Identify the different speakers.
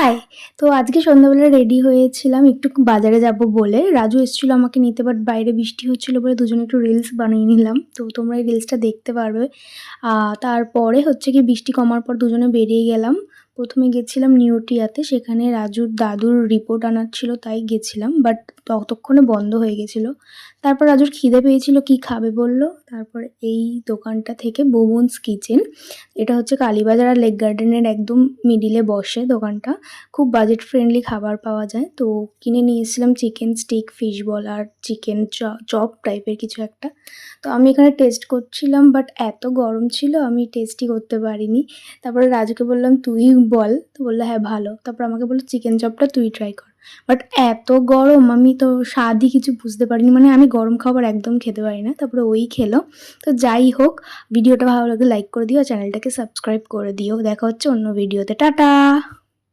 Speaker 1: High তো আজকে সন্ধ্যাবেলা রেডি হয়েছিলাম একটু বাজারে যাব বলে। রাজু এসেছিল আমাকে নিতে বাট বাইরে বৃষ্টি হচ্ছিল বলে দুজনে একটু রিলস বানিয়ে নিলাম। তো তোমরা এই রিলসটা দেখতে পারবে। তারপরে হচ্ছে কি বৃষ্টি কমার পর দুজনে বেরিয়ে গেলাম। প্রথমে গেছিলাম নিউটিয়াতে, সেখানে রাজুর দাদুর রিপোর্ট আনার ছিল, তাই গেছিলাম বাট ততক্ষণে বন্ধ হয়ে গেছিল। তারপর রাজুর খিদে পেয়েছিল, কি খাবে বলল? তারপর এই দোকানটা থেকে বোবনস কিচেন এটা হচ্ছে কালীবাজার আর লেক গার্ডেনের একদম মিডিলে বসে দোকানটা। খুব বাজেট ফ্রেন্ডলি খাবার পাওয়া যায়। তো কিনে নিয়ে এসেছিলাম চিকেন স্টিক ফিশ বল আর চিকেন চপ টাইপের কিছু একটা। তো আমি এখানে টেস্ট করছিলাম বাট এত গরম ছিল, আমি টেস্টই করতে পারিনি। তারপরে রাজুকে বললাম, তুই বল। তো বলল হ্যাঁ ভালো। তারপর আমাকে বলল চিকেন চপটা তুই ট্রাই কর। বাট এত গরম, আমি তো স্বাদই কিছু বুঝতে পারিনি। মানে আমি গরম খাবার একদম খেতে পারি না। তারপরে ওই খেলো। তো যাই হোক, ভিডিওটা ভালো লাগলে লাইক করে দিও চ্যানেলটাকে সাবস্ক্রাইব করে দিও। দেখা হচ্ছে অন্য ভিডিওতে টাটা!